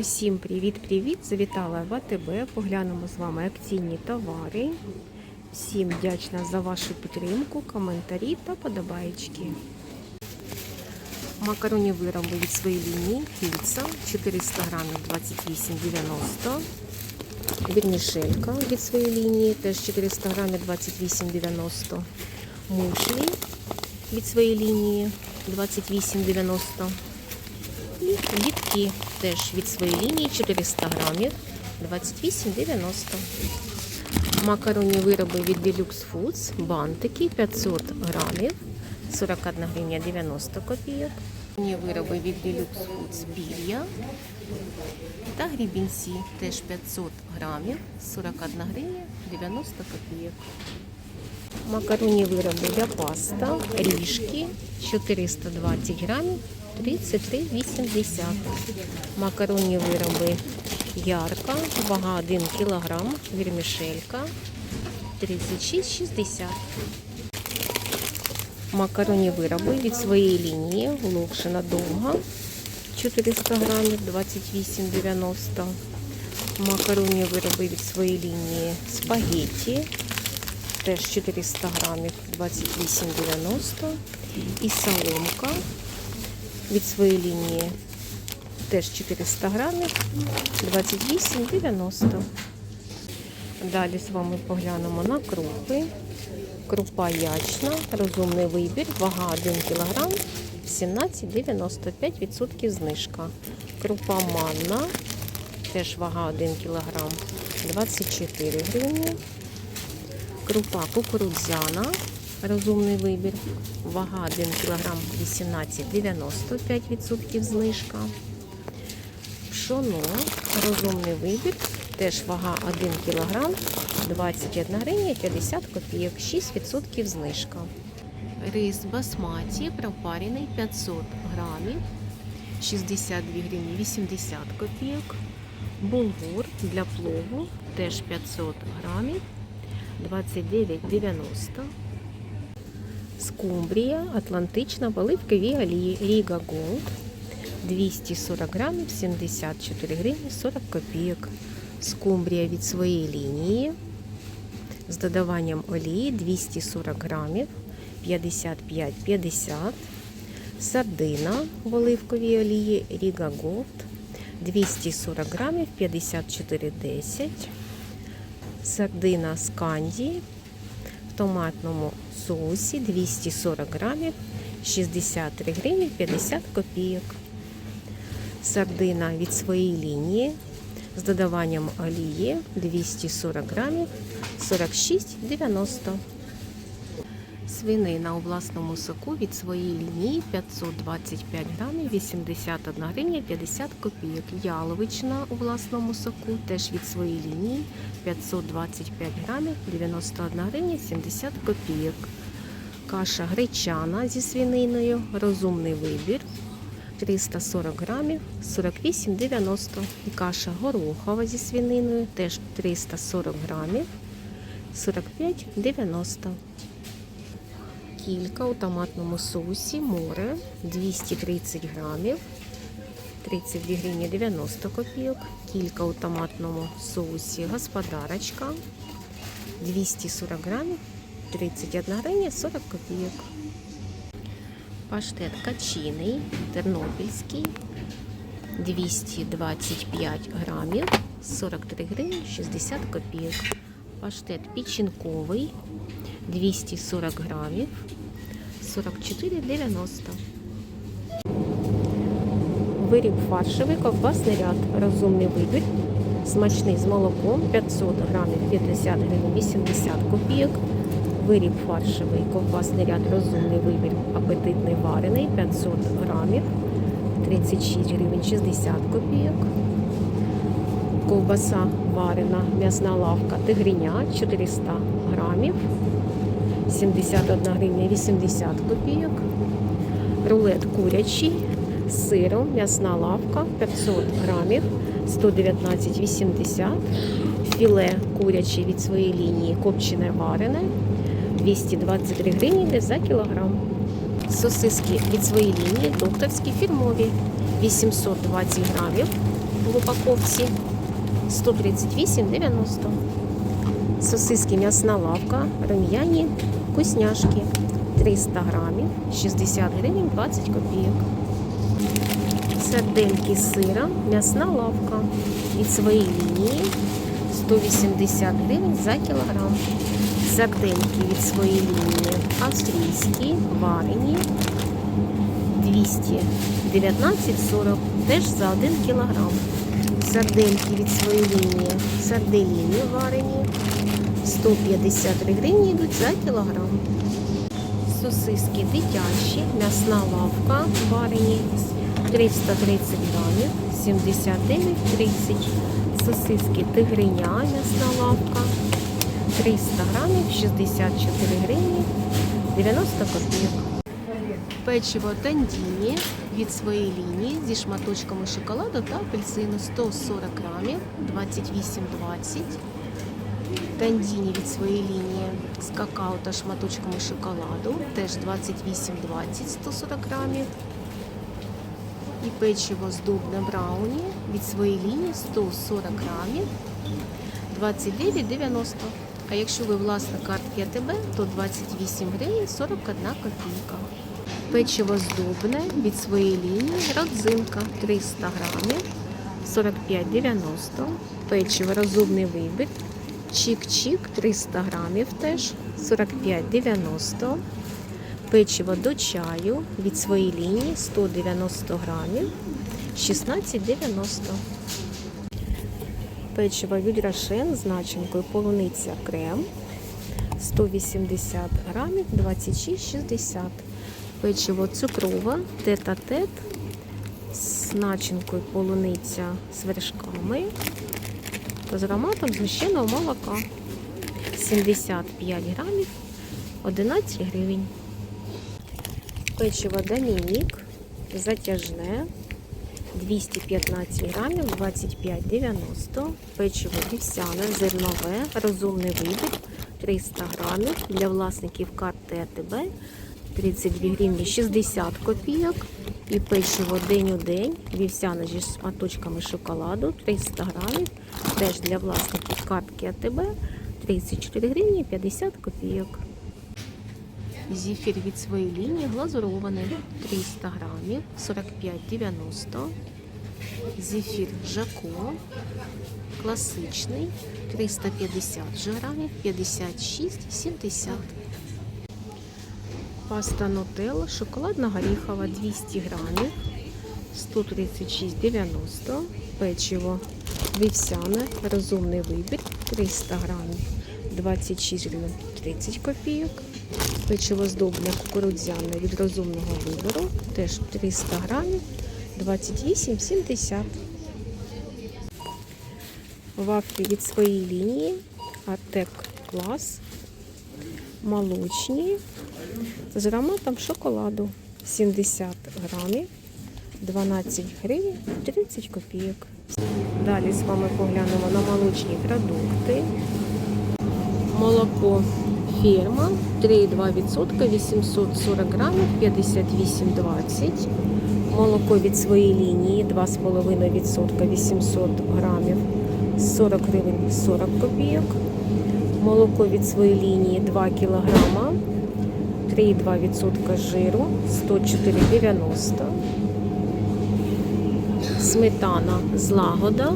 Усім привіт-привіт! Завітала в АТБ. Поглянемо з вами акційні товари. Всім вдячна за вашу підтримку, коментарі та подобаєчки. Макароні вироби від своєї лінії. Піца 400 грамів 28,90. Вірмішелька від своєї лінії теж 400 грамів 28,90. Мушлі від своєї лінії 28,90. Літки теж від своєї лінії 400 грамів 28,90. Макаронні вироби від Deluxe Foods, бантики 500 грамів 41 гривня 90 копійок. Вироби від Deluxe Foods бір'я та грібінці теж 500 грамів 41 гривня 90 копійок. Макаронні вироби для паста, ріжки 420 грамів 33,80. Макаронні вироби ярка, вага 1 кг, вірмішелька 36,60. Макаронні вироби від своєї лінії, локшина довга 400 грамів 28,90. Макаронні вироби від своєї лінії спагетті теж 400 грамів 28,90. І соломка від своєї лінії теж 400 грамів 28,90. Далі з вами поглянемо на крупи. Крупа ячна, розумний вибір, вага 1 кг, 17,95% знижка. Крупа манна, теж вага 1 кг, 24 гривні. Крупа кукурудзяна, розумний вибір, вага 1 кг 18,95% знижка. Пшоно, розумний вибір, теж вага 1 кг 21 гривня 50 копійок, 6% знижка. Рис басматі пропарений 500 грамів, 62 гривні 80 копійок. Булгур для плову теж 500 грамів, 29,90. Скумбрія, атлантична, оливкові олії, Ріга Голд, 240 грамів, 74 гривні, 40 копійок. Скумбрія від своєї лінії з додаванням олії 240 грамів, 55,50. Сардина в оливковій олії Ріга Голд, 240 грамів, 54,10. Сардина з в томатному соусі 240 грамів, 63 гривні 50 копійок. Сардина від своєї лінії з додаванням олії 240 грамів, 46,90. Свинина у власному соку від своєї лінії 525 грамів, 81 гривня 50 копійок. Яловичина у власному соку теж від своєї лінії 525 грамів, 91 гривня 70 копійок. Каша гречана зі свининою, розумний вибір 340 грамів, 48,90. І каша горохова зі свининою теж 340 грамів, 45,90. Кілька у томатному соусі море 230 грамів, 32 гривні 90 копійок. Кілька у томатному соусі господарочка 240 грамів, 31 гривня 40 копійок. Паштет качиний, тернопільський 225 грамів, 43 гривні 60 копійок. Паштет печінковий 240 грамів, 44,90. Виріб фаршевий, ковбасний ряд, розумний вибір, смачний з молоком 500 грамів, 50 гривень 80 копійок. Виріб фаршевий, ковбасний ряд, розумний вибір, апетитний варений 500 грамів, 36 гривень 60 копійок. Ковбаса варена, м'ясна лавка, тигриня 400 грамів, 71 гривня 80 копійок. Рулет курячий з сиром, м'ясна лавка 500 грамів, 119,80. Філе куряче від своєї лінії копчене варене 223 гривні за кілограм. Сосиски від своєї лінії докторські фірмові 820 грамів в упаковці 138,90. Сосиски м'ясна лавка, рум'яні, вкусняшки 300 грамів, 60 гривень 20 копійок. Сардельки сира, м'ясна лавка від своєї лінії 180 гривень за кілограм. Сардельки від своєї лінії австрійські, варені 219,40 теж за 1 кілограм. Сардельки від своєї лінії, сарделіні варені 153 гривні йдуть за кілограм. Сосиски дитячі, м'ясна лавка варені 330 грамів, 79,30. Сосиски тигриня, м'ясна лавка 300 грамів, 64 гривні, 90 копійок. Печиво тандіні від своєї лінії зі шматочками шоколаду та апельсину 140 грамів, 28,20. Тандіні від своєї лінії з какао та шматочками шоколаду, теж 28,20, 140 грамів. І печиво здобне брауні від своєї лінії 140 грамів, 29,90. А якщо ви власник картки АТБ, то 28 гривень 41 копійка. Печиво здобне від своєї лінії родзинка 300 грамів, 45,90. Печиво розумний вибір. Чик-чик 300 грамів теж 45,90. Печиво до чаю від своєї лінії 190 грамів 16,90. Печиво від Рошен з начинкою полуниця крем 180 грамів 26,60. Печиво цукрове тет-а-тет з начинкою полуниця з вершками з ароматом згущеного молока. 75 грамів 11 гривень. Печиво Домінік затяжне 215 грамів 25,90. Печиво вівсяне, зернове, розумний вибір 300 грамів для власників карти АТБ 32 гривні 60 копійок. І печиво день у день, вівсяне зі шматочками шоколаду 300 грамів. Теж для власників картки АТБ. 34 гривні 50 копійок. Зефір від своєї лінії глазурований. 300 грамів. 45,90. Зефір Жако. Класичний. 350 же грамів. 56,70. Паста Нутелла шоколадна горіхова. 200 грамів. 136,90. Печиво вівсяне, розумний вибір 300 грамів 26 гривень 30 копійок. Печиво здобне кукурудзяне від розумного вибору, теж 300 грамів 28,70. Вафлі від своєї лінії Артек клас молочні з ароматом шоколаду 70 грамів 12 гривень 30 копійок. Далі з вами поглянемо на молочні продукти. Молоко фірма 3,2%, 840 грамів, 58,20. Молоко від своєї лінії 2,5%, 800 грамів, 40 гривень 40 копійок. Молоко від своєї лінії 2 кг, 3,2% жиру, 104,90. Сметана злагода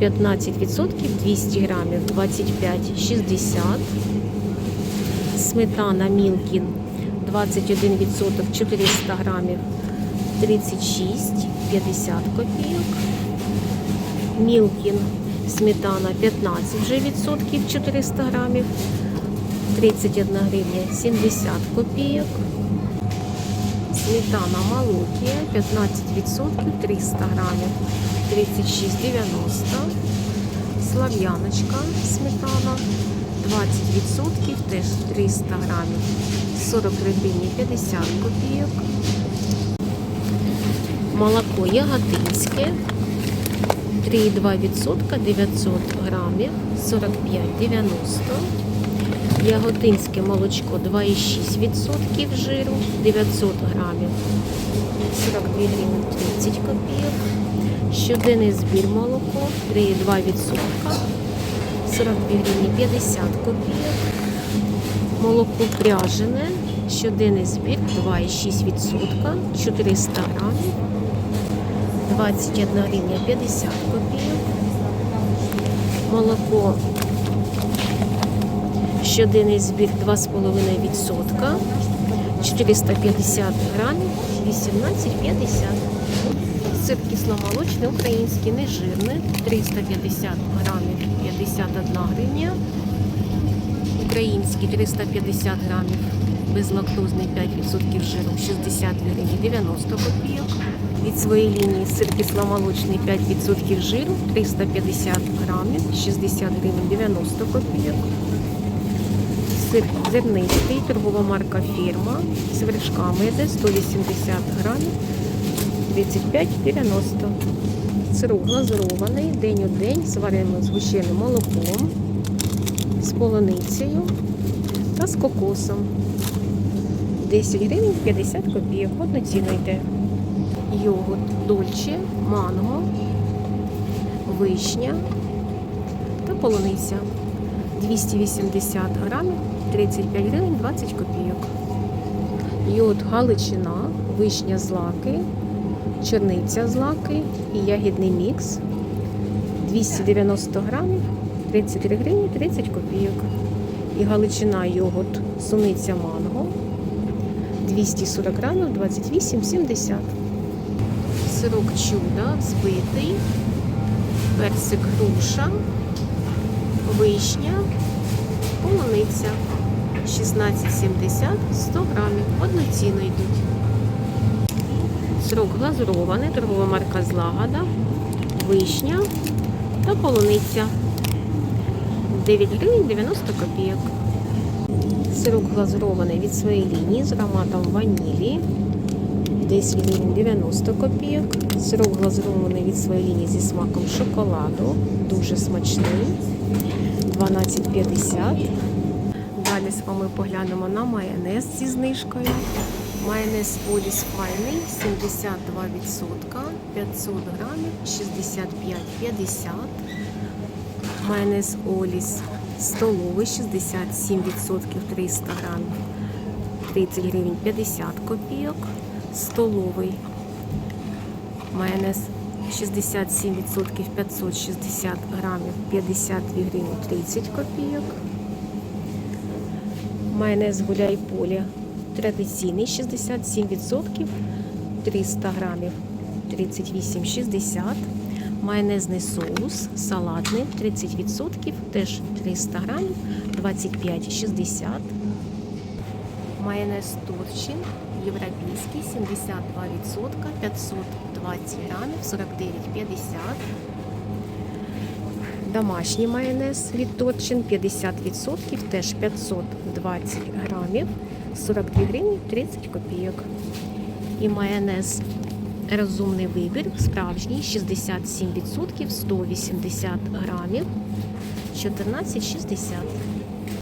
15%, 200 грамів, 25,60. Сметана Мілкін 21%, 400 грамів, 36,50 копійок. Мілкін сметана 15 вже відсотків, 400 грамів, 31 гривня 70 копійок. Сметана Малукія 15%, 300 грамів, 36,90. Слав'яночка сметана 20%, теж 300 грамів, 43 гривні 50 копійок. Молоко яготинське 3,2%, 900 грамів, 45,90. Яготинське молочко 2,6% жиру, 900 грамів, 42 гривні 30 копійок. Щоденний збір молоко 3,2%, 42 гривні 50 копійок. Молоко пряжене, щоденний збір 2,6%, 400 грамів, 21 гривня 50 копійок. Молоко щоденний збір 2,5%, 450 грамів, 18,50. Сир кисломолочний, український, нежирний, 350 грамів, 51 гривня. Український 350 грамів, безлактозний 5% жиру, 60 гривень, 90 копійок. Від своєї лінії сир кисломолочний 5% жиру, 350 грамів, 60 гривень, 90 копійок. Сир зернистий, торгова марка фірма, з вершками йде 180 грамів, 35,90. Сирок глазурований, день у день, з вареним згущеним молоком, з полуницею та з кокосом. 10 гривень 50 копійок. Одноцінно йде. Йогурт дольче, манго, вишня та полуниця. 280 грамів, 35 гривень 20 копійок. Йод галичина, вишня злаки, черниця злаки і ягідний мікс. 290 грамів, 33 гривні 30 копійок. І галичина йогурт, суниця манго. 240 грамів, 28,70. Сирок чудо, збитий, персик груша, вишня, полуниця 16,70 100 грамів. Одноцінно йдуть. Сирок глазурований, торгова марка Злагода, вишня та полуниця 9 гривень 90 копійок. Сирок глазурований від своєї лінії з ароматом ванілі 10 гривень 90 копійок. Сирок глазурований від своєї лінії зі смаком шоколаду. Дуже смачний. 12,50. Далі з вами поглянемо на майонез зі знижкою. Майонез Оліс файний 72%, 500 грамів, 65,50. Майонез Оліс столовий 67%, 300 грамів, 30 гривень 50 копійок. Столовий майонез 67%, 560 грамів, 52 гривні 30 копійок. Майонез гуляй поле традиційний 67%, 300 грамів 38,60. Майонезний соус салатний 30%, теж 300 грамів 25,60. Майонез Турчин європейський 72%, 520 грамів 49,50. Домашній майонез від Торчин 50%, теж 520 грамів, 42 гривні 30 копійок. І майонез розумний вибір, справжній 67%, 180 грамів, 14,60.